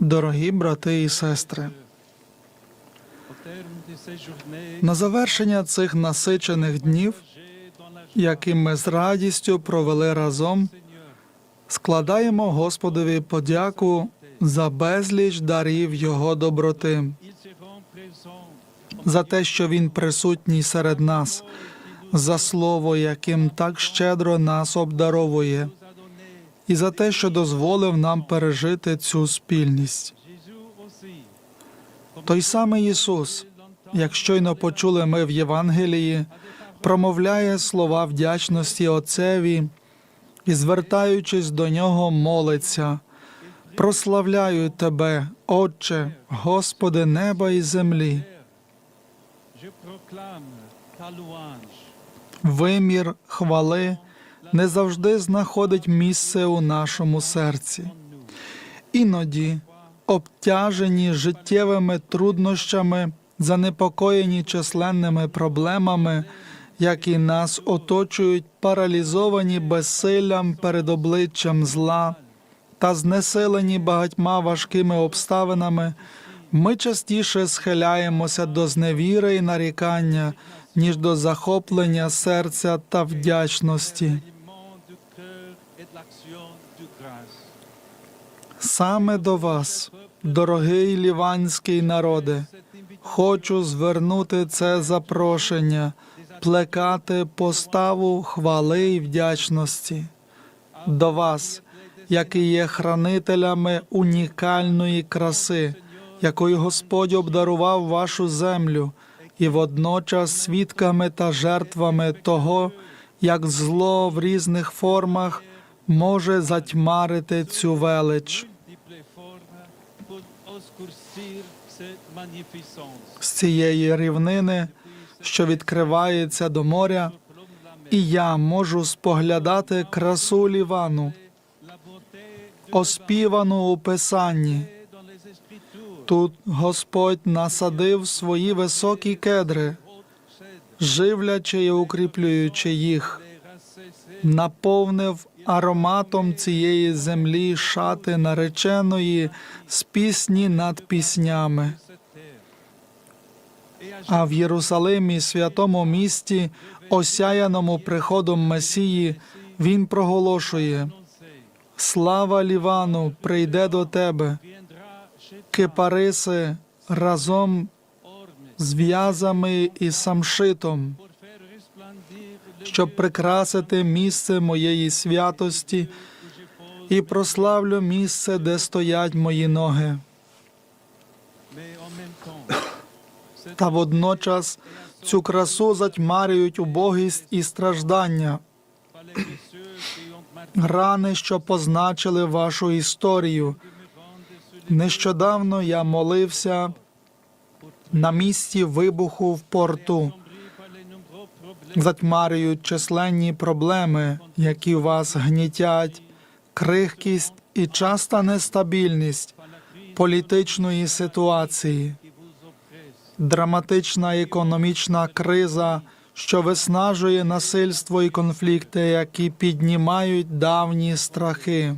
Дорогі брати і сестри, на завершення цих насичених днів, які ми з радістю провели разом, складаємо Господові подяку за безліч дарів Його доброти, за те, що Він присутній серед нас, за слово, яким так щедро нас обдаровує, і за те, що дозволив нам пережити цю спільність. Той самий Ісус, як щойно почули ми в Євангелії, промовляє слова вдячності Отцеві і, звертаючись до нього, молиться. Прославляю Тебе, Отче, Господи неба і землі. Вимір хвали не завжди знаходить місце у нашому серці. Іноді, обтяжені життєвими труднощами, занепокоєні численними проблемами, які нас оточують, паралізовані безсиллям перед обличчям зла та знесилені багатьма важкими обставинами, ми частіше схиляємося до зневіри і нарікання, ніж до захоплення серця та вдячності. Саме до вас, дорогий ліванський народе, хочу звернути це запрошення, плекати поставу хвали і вдячності. До вас, які є хранителями унікальної краси, якою Господь обдарував вашу землю, і водночас свідками та жертвами того, як зло в різних формах може затьмарити цю велич. З цієї рівнини, що відкривається до моря, і я можу споглядати красу Лівану, оспівану у Писанні. Тут Господь насадив свої високі кедри, живлячи і укріплюючи їх, наповнив ароматом цієї землі шати нареченої з пісні над піснями. А в Єрусалимі, святому місті, осяяному приходом Месії, він проголошує: Слава Лівану прийде до тебе, кипариси разом з в'язами і самшитом, щоб прикрасити місце моєї святості і прославлю місце, де стоять мої ноги. Та водночас цю красу затьмарюють убогість і страждання, рани, що позначили вашу історію. Нещодавно я молився на місці вибуху в порту, затьмарюють численні проблеми, які вас гнітять, крихкість і часта нестабільність політичної ситуації, драматична економічна криза, що виснажує насильство і конфлікти, які піднімають давні страхи.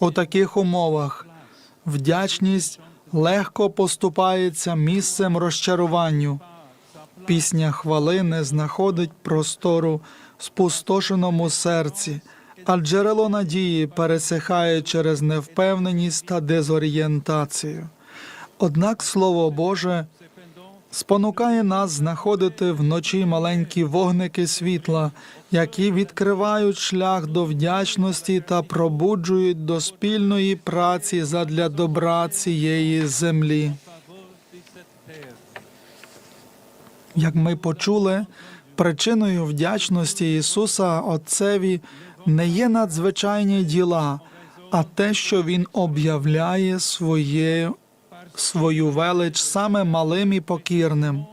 У таких умовах вдячність легко поступається місцем розчаруванню. Пісня хвали не знаходить простору в спустошеному серці, а джерело надії пересихає через невпевненість та дезорієнтацію. Однак Слово Боже спонукає нас знаходити вночі маленькі вогники світла, які відкривають шлях до вдячності та пробуджують до спільної праці задля добра цієї землі. Як ми почули, причиною вдячності Ісуса Отцеві не є надзвичайні діла, а те, що Він об'являє своє, свою велич саме малим і покірним,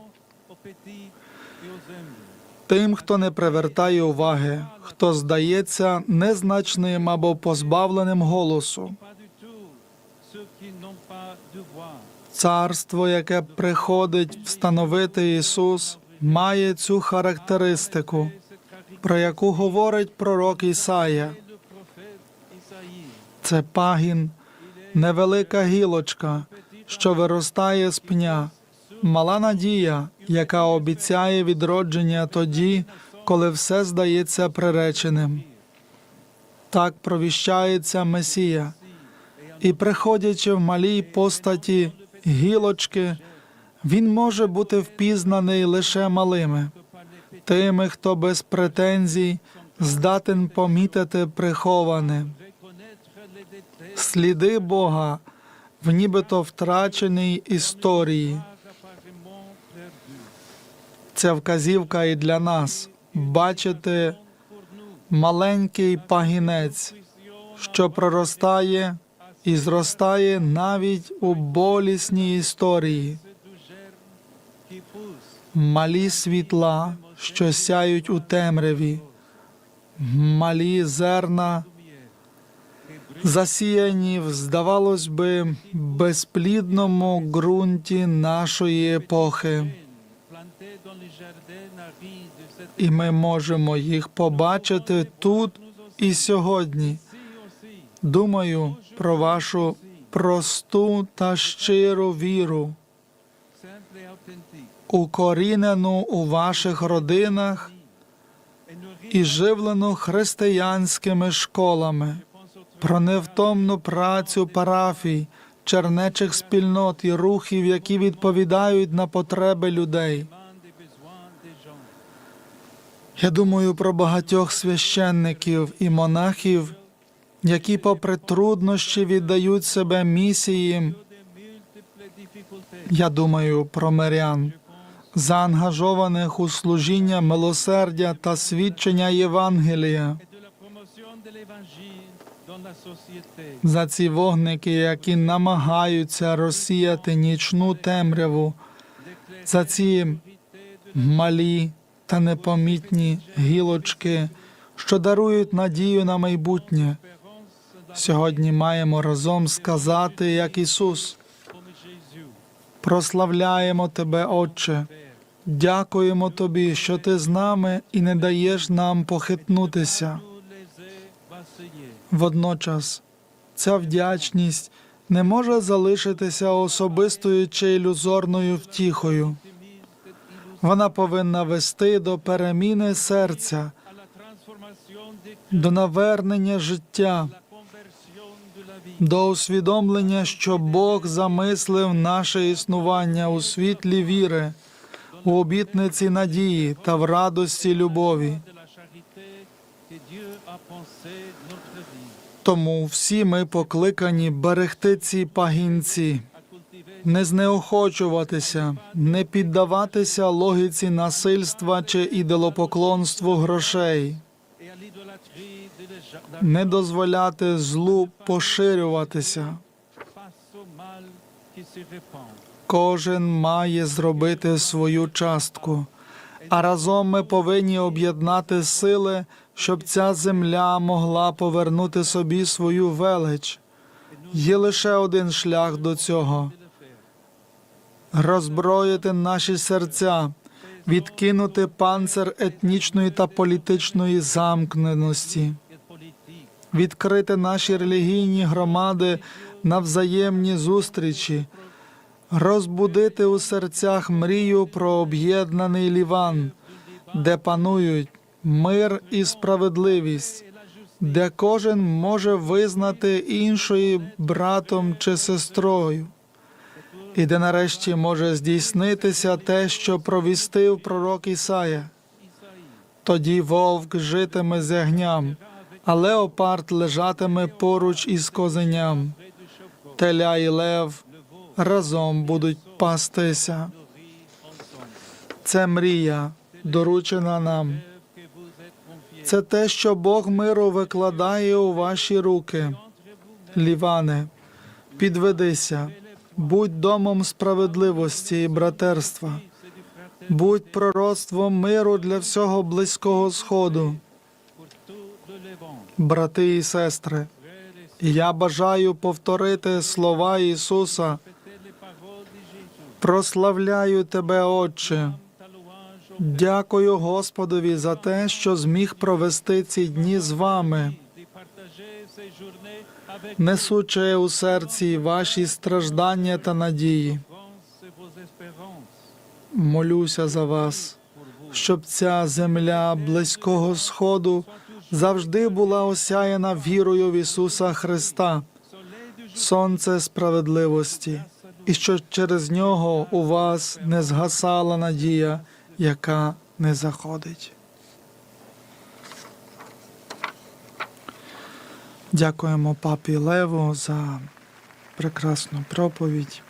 тим, хто не привертає уваги, хто здається незначним або позбавленим голосу. Царство, яке приходить встановити Ісус, має цю характеристику, про яку говорить пророк Ісая. Це пагін, невелика гілочка, що виростає з пня, мала надія, яка обіцяє відродження тоді, коли все здається приреченим. Так провіщається Месія, і приходячи в малій постаті гілочки, він може бути впізнаний лише малими, тими, хто без претензій здатен помітити приховане. Сліди Бога в нібито втраченій історії. Це вказівка і для нас. Бачити маленький пагінець, що проростає і зростає навіть у болісній історії, малі світла, що сяють у темряві, малі зерна, засіяні в, здавалось би, безплідному ґрунті нашої епохи. І ми можемо їх побачити тут і сьогодні. Думаю про вашу просту та щиру віру, укорінену у ваших родинах і живлену християнськими школами, про невтомну працю парафій, чернечих спільнот і рухів, які відповідають на потреби людей. Я думаю про багатьох священників і монахів, які, попри труднощі, віддають себе місії. Я думаю про мирян, заангажованих у служіння милосердя та свідчення Євангелія, за ці вогники, які намагаються розсіяти нічну темряву, за ці малі та непомітні гілочки, що дарують надію на майбутнє. Сьогодні маємо разом сказати, як Ісус. Прославляємо Тебе, Отче. Дякуємо Тобі, що Ти з нами і не даєш нам похитнутися. Водночас, ця вдячність не може залишитися особистою чи ілюзорною втіхою. Вона повинна вести до переміни серця, до навернення життя, до усвідомлення, що Бог замислив наше існування у світлі віри, у обітниці надії та в радості любові. Тому всі ми покликані берегти ці пагінці, не знеохочуватися, не піддаватися логіці насильства чи ідолопоклонству грошей, не дозволяти злу поширюватися. Кожен має зробити свою частку, а разом ми повинні об'єднати сили, щоб ця земля могла повернути собі свою велич. Є лише один шлях до цього роззброїти наші серця, відкинути панцир етнічної та політичної замкненості, відкрити наші релігійні громади на взаємні зустрічі, розбудити у серцях мрію про об'єднаний Ліван, де панують мир і справедливість, де кожен може визнати іншої братом чи сестрою, і де нарешті може здійснитися те, що провістив пророк Ісая. Тоді вовк житиме з ягням, а леопард лежатиме поруч із козеням. Теля і лев разом будуть пастися. Це мрія, доручена нам. Це те, що Бог миру викладає у ваші руки. Ліване, підведися, будь домом справедливості і братерства, будь пророцтвом миру для всього близького сходу, брати і сестри. Я бажаю повторити слова Ісуса. Прославляю тебе, Отче. Дякую Господові за те, що зміг провести ці дні з вами. несучи у серці ваші страждання та надії. Молюся за вас, щоб ця земля близького сходу завжди була осяяна вірою в Ісуса Христа, сонце справедливості, і що через нього у вас не згасала надія, яка не заходить. Дякуємо папі Леву за прекрасну проповідь.